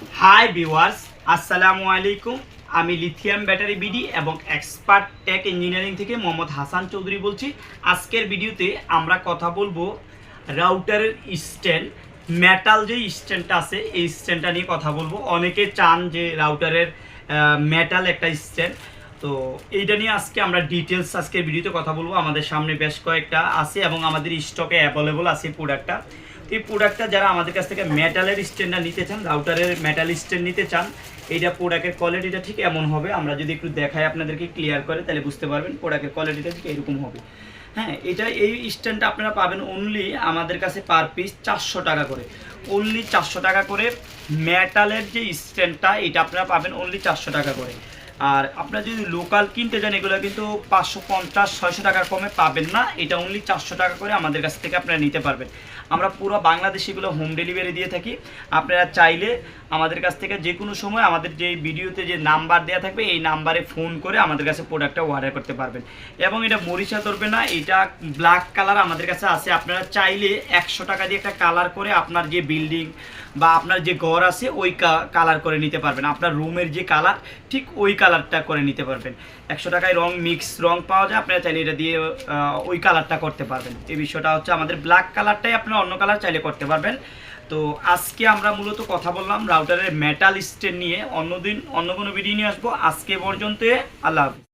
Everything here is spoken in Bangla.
হাই ভিউয়ার্স আসসালামু আলাইকুম আমি লিথিয়াম ব্যাটারি বিডি এবং এক্সপার্ট টেক ইঞ্জিনিয়ারিং থেকে মোহাম্মদ হাসান চৌধুরী বলছি। আজকের ভিডিওতে আমরা কথা বলব রাউটারের স্ট্যান্ড মেটাল যে স্ট্যান্ডটা আছে, এই স্ট্যান্ডটা নিয়ে কথা বলব। অনেকে চান যে রাউটারের মেটাল একটা স্ট্যান্ড তো এইটা নিয়ে আজকে আমরা ডিটেলস আজকের ভিডিওতে কথা বলব। আমাদের সামনে বেশ কয়েকটা আছে এবং আমাদের স্টকে অ্যাভেলেবল আছে প্রোডাক্টটা এই প্রোডাক্টটা যারা আমাদের কাছ থেকে মেটালের স্ট্যান্ডটা নিতে চান রাউটারের মেটাল স্ট্যান্ড নিতে চান, এইটা প্রোডাক্টের কোয়ালিটিটা ঠিক এমন হবে। আমরা যদি একটু দেখাই আপনাদেরকে ক্লিয়ার করে, তাহলে বুঝতে পারবেন প্রোডাক্টের কোয়ালিটিটা ঠিক এরকম হবে। হ্যাঁ এটা এই স্ট্যান্ডটা আপনারা পাবেন অনলি আমাদের কাছে পার পিস চারশো টাকা করে। অনলি চারশো টাকা করে মেটালের যে স্ট্যান্ডটা এটা আপনারা পাবেন অনলি চারশো টাকা করে। আর আপনারা যদি লোকাল কিনতে যান এগুলো কিন্তু পাঁচশো পঞ্চাশ, ছয়শো টাকার কমে পাবেন না। এটা অনলি চারশো টাকা করে আমাদের কাছ থেকে আপনারা নিতে পারবেন। আমরা পুরো বাংলাদেশে এগুলো হোম ডেলিভারি দিয়ে থাকি। আপনারা চাইলে আমাদের কাছ থেকে যে কোনো সময় আমাদের যে ভিডিওতে যে নাম্বার দেওয়া থাকবে, এই নাম্বারে ফোন করে আমাদের কাছে প্রোডাক্টটা অর্ডার করতে পারবেন। এবং এটা মরিচা ধরবে না, এটা ব্ল্যাক কালার আমাদের কাছে আছে। আপনারা চাইলে একশো টাকা দিয়ে একটা কালার করে আপনার যে বিল্ডিং বা আপনার যে ঘর আছে, ওই কালার করে নিতে পারবেন। আপনার রুমের যে কালার ঠিক ওই কালারটা করে নিতে পারবেন। একশো টাকায় রং মিক্স রং পাওয়া যায়, আপনারা চাইলে এটা দিয়ে ওই কালারটা করতে পারবেন। এই বিষয়টা হচ্ছে আমাদের ব্ল্যাক কালারটাই আপনারা অন্য কালার চাইলে করতে পারবেন। তো আজকে আমরা মূলত কথা বললাম রাউটারের মেটাল স্টেন নিয়ে। অন্যদিন, অন্য কোনো ভিডিও নিয়ে আসব। আজকে পর্যন্ত আল্লাহ হাফিজ।